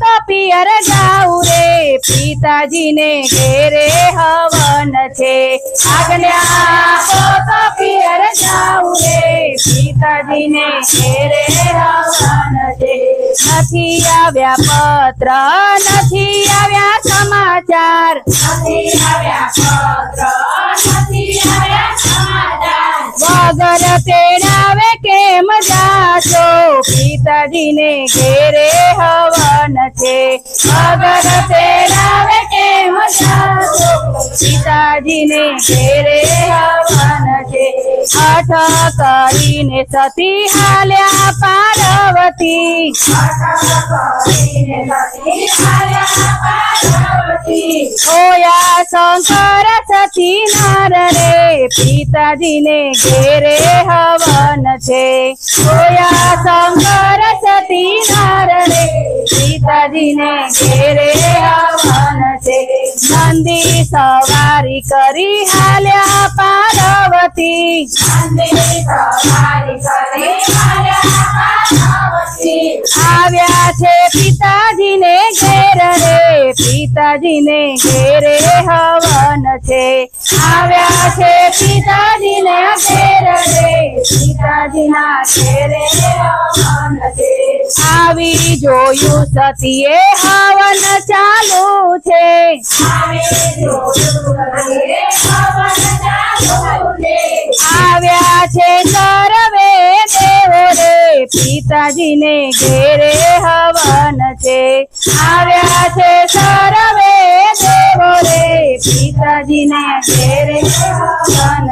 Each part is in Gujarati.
પોતો પિયર જાઉં રે, પિતાજીને ઘેરે હવન છે. આજ્ઞા તો પિયર જાઉં રે, પિતાજીને ઘેરે હવન છે. નથી આવ્યા પત્ર, નથી આવ્યા સમાચાર. નથી આવ્યા પત્ર નથી આવ્યા વગર તેડાવે કેમ જાશો? પિતાજીને ઘેરે હવન છે વગર તેડાવે કેમ જાશો પિતાજીને ઘેરે હવન છે અઠ કરીને સતી હાલ્યા પાર્વતી ઓયા શંકર સતી નર રે પિતાજીને ઘેરે હવન છે ઓયા શંકર સતી નર પિતાજીને ઘેરે હવન છે. નંદી સવારી કરી હાલ્યા પાર્વતી. આવ્યા છે પિતાજીને ઘેર રે. પિતાજીને ઘેરે હવન છે. આવ્યા છે પિતાજીને ઘેર પિતાજીના ઘેરે હવન છે. આવી જોયું સતીએ હવન ચાલુ છે. આવ્યા છે સર્વે દેવો રે પિતાજીને ઘેરે હવન છે. આવ્યા છે સર્વે દેવો રે પિતાજીને ઘેરે હવન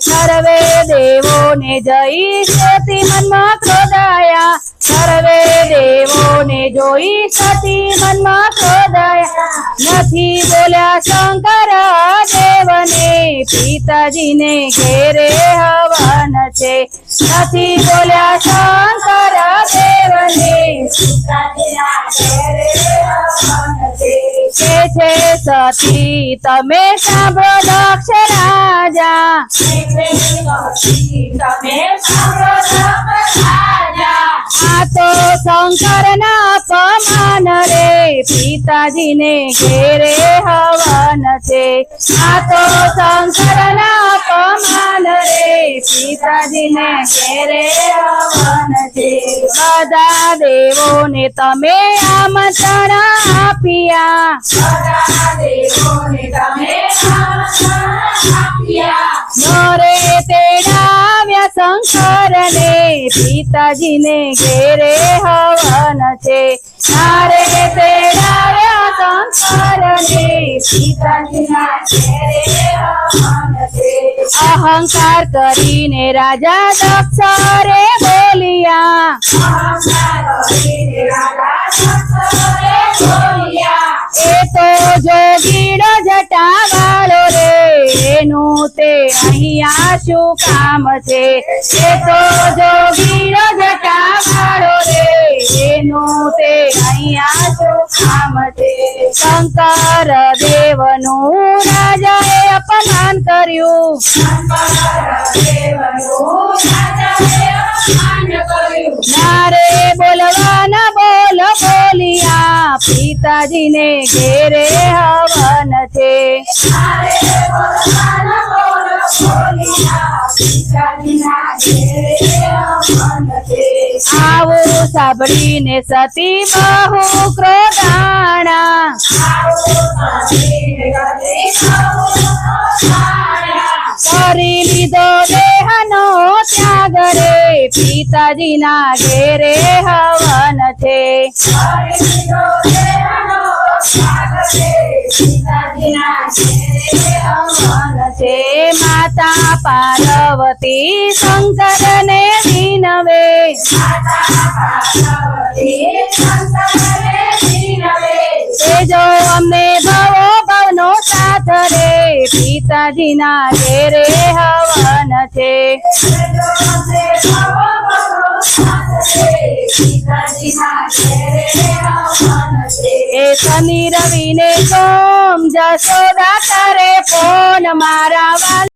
સર્વે દેવોને જઈ સતી મનમાં ક્રોધાયા સર્વે દેવોને જોઈ સતી મનમાં ક્રોધાયા નથી બોલ્યા શંકર દેવને પિતાજીને ઘેરે હવન છે નથી બોલ્યા શંકર દેવને પિતાજીના કે છે સતી તમે સાંભળો દક્ષ રાજા. આ તો શંકર રે પિતાજીને ઘેરે હવન છે. આ તો શંકર ના અપમાન રે. સીતાજીને ઘેરે હવન છે. બધા દેવોને તમે આમંત્રણ આપ્યા. નરે તેડાવ્યા શંકરને. સીતાજીને ઘેરે હવન છે. અહંકાર કરીને રાજા દક્ષ રે બોલિયા. એ તો જોગીનો જટા વાળો રે, એનું તે અહીંયા શું કામ છે? એ તો જોગીનો જટા વાળો રે એનું તે અહીંયા જો કામ છે શંકર દેવનું રાજાએ અપમાન કર્યું. નારે બોલવાના બોલ બોલિયા. પિતાજીને ઘેરે હવન આવું સાંભળીને સતી બહુ ક્રોધાણા. કરી લીધો દેહનો ત્યાગ રે, પિતાજીના ઘેરે હવન છે માતા પાર્વતી શંકરને અમને ભવો ભવનો સાથ રે પિતાજીના ઘેરે હવન છે. એ શનિ રવિને સોમ જશોદા કરે ફોન મારા